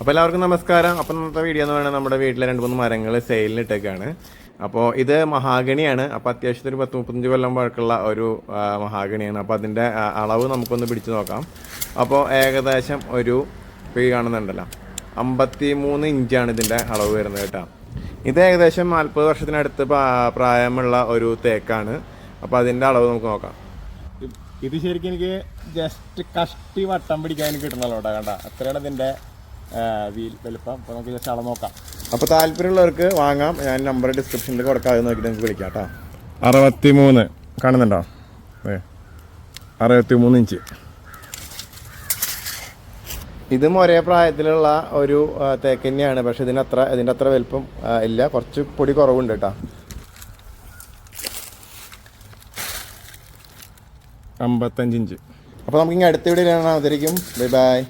അപ്പോൾ എല്ലാവർക്കും നമസ്കാരം. അപ്പോൾ ഇന്നത്തെ വീഡിയോ എന്ന് പറയുന്നത് നമ്മുടെ വീട്ടിലെ രണ്ട് മൂന്ന് മരങ്ങൾ സെയിലിന് ഇട്ടേക്കാണ്. അപ്പോൾ ഇത് മഹാഗണിയാണ്. അപ്പോൾ അത്യാവശ്യത്തിന് പത്ത് മുപ്പത്തഞ്ച് കൊല്ലം പഴക്കമുള്ള ഒരു മഹാഗണിയാണ്. അപ്പോൾ അതിന്റെ അളവ് നമുക്കൊന്ന് പിടിച്ചു നോക്കാം. അപ്പോൾ ഏകദേശം ഒരു ഇപ്പോൾ ഈ കാണുന്നുണ്ടല്ലോ. അമ്പത്തി മൂന്ന് ഇഞ്ചാണ് ഇതിന്റെ അളവ് വരുന്നത് കേട്ടോ. ഇത് ഏകദേശം നാൽപ്പത് വർഷത്തിനടുത്ത് പ്രാ- പ്രായമുള്ള ഒരു തേക്കാണ്. അപ്പോൾ അതിന്റെ അളവ് നമുക്ക് നോക്കാം. ഇത് ശരിക്കും എനിക്ക് ജസ്റ്റ് കഷ്ടി വട്ടം പിടിക്കാൻ കിട്ടണല്ലോ കേട്ടോ. കണ്ട? അത്രയാണ് ഇതിന്റെ ആ, വീൽ വലുപ്പം. അപ്പോൾ നമുക്ക് ജസ്റ്റ് അളവ് നോക്കാം. അപ്പോൾ താല്പര്യമുള്ളവർക്ക് വാങ്ങാം. ഞാൻ നമ്പർ ഡിസ്ക്രിപ്ഷനിൽ കൊടുക്കാം. അത് നോക്കിയിട്ട് നിങ്ങൾക്ക് വിളിക്കാം കേട്ടോ. അറുപത്തി മൂന്ന് കാണുന്നുണ്ടോ? അറുപത്തി മൂന്ന് ഇഞ്ച്. ഇതും ഒരേ പ്രായത്തിലുള്ള ഒരു തേക്ക് തന്നെയാണ്. പക്ഷെ ഇതിനത്ര ഇതിന്റെ അത്ര വലുപ്പം ഇല്ല. കുറച്ച് പൊടി കുറവുണ്ട് കേട്ടോ. അമ്പത്തഞ്ച് ഇഞ്ച്. അപ്പോൾ നമുക്ക് ഇനി അടുത്ത വീഡിയോ അവതരിക്കും ബൈ ബൈ.